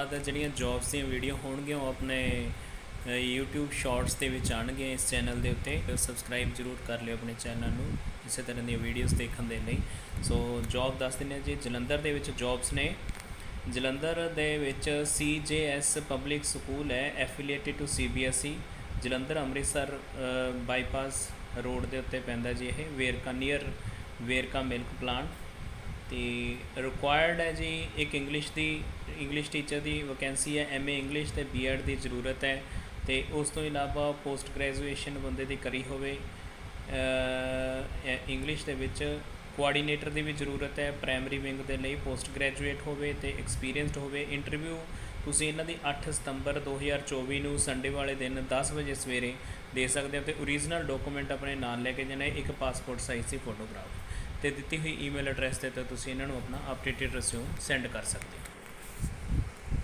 ਬਾਅਦ ਜਿਹੜੀਆਂ ਜੌਬਸ ਦੀਆਂ ਵੀਡੀਓ ਹੋਣਗੀਆਂ ਉਹ ਆਪਣੇ ਅ, YouTube ਸ਼ਾਰਟਸ ਦੇ ਵਿੱਚ ਆਣਗੇ ਇਸ ਚੈਨਲ ਦੇ ਉੱਤੇ। ਸਬਸਕ੍ਰਾਈਬ ਜਰੂਰ ਕਰ ਲਿਓ ਆਪਣੇ ਚੈਨਲ ਨੂੰ ਇਸੇ ਤਰ੍ਹਾਂ ਦੀਆਂ ਵੀਡੀਓਜ਼ ਦੇਖਣ ਦੇ ਲਈ। ਸੋ ਜੌਬ ਦੱਸ ਦਿੰਦੇ ਹਾਂ ਜੀ। ਜਲੰਧਰ ਦੇ ਵਿੱਚ ਜੌਬਸ ਨੇ। ਜਲੰਧਰ ਦੇ ਵਿੱਚ CJS ਪਬਲਿਕ ਸਕੂਲ ਹੈ affiliated to CBSE Jalandhar Amritsar bypass road ਦੇ ਉੱਤੇ ਪੈਂਦਾ ਜੀ ਇਹ Verka near Verka milk plant ਤੇ ਰਿਕੁਆਇਰਡ ਹੈ ਜੀ ਇੱਕ ਇੰਗਲਿਸ਼ ਦੀ ਇੰਗਲਿਸ਼ ਟੀਚਰ ਦੀ ਵੈਕੈਂਸੀ ਹੈ ਐਮਏ ਇੰਗਲਿਸ਼ ਤੇ ਬੀਐਡ ਦੀ ਜ਼ਰੂਰਤ ਹੈ ਤੇ ਉਸ ਤੋਂ ਇਲਾਵਾ ਪੋਸਟ ਗ੍ਰੈਜੂਏਸ਼ਨ ਬੰਦੇ ਦੀ ਕਰੀ ਹੋਵੇ ਇੰਗਲਿਸ਼ ਦੇ ਵਿੱਚ ਕੋਆਰਡੀਨੇਟਰ ਦੀ ਵੀ ਜ਼ਰੂਰਤ ਹੈ ਪ੍ਰਾਇਮਰੀ ਵਿੰਗ ਦੇ ਲਈ ਪੋਸਟ ਗ੍ਰੈਜੂਏਟ ਹੋਵੇ ਤੇ ਐਕਸਪੀਰੀਅੰਸਡ ਹੋਵੇ। ਇੰਟਰਵਿਊ ਤੁਸੀਂ ਇਹਨਾਂ ਦੀ 8 ਸਤੰਬਰ 2024 ਨੂੰ ਸੰਡੇ ਵਾਲੇ ਦਿਨ 10 ਵਜੇ ਸਵੇਰੇ ਦੇ ਸਕਦੇ ਹੋ ਤੇ ਓਰੀਜਨਲ ਡਾਕੂਮੈਂਟ ਆਪਣੇ ਨਾਲ ਲੈ ਕੇ ਜਾਣਾ ਇੱਕ ਪਾਸਪੋਰਟ ਸਾਈਜ਼ ਦੀ ਫੋਟੋਗ੍ਰਾਫ ਤੇ ਦਿੱਤੀ ਹੋਈ ਈਮੇਲ ਐਡਰੈਸ ਤੇ ਤਾਂ ਤੁਸੀਂ ਇਹਨਾਂ ਨੂੰ ਆਪਣਾ ਅਪਡੇਟਡ ਰਿਜ਼ਿਊਮ ਸੈਂਡ ਕਰ ਸਕਦੇ ਹੋ।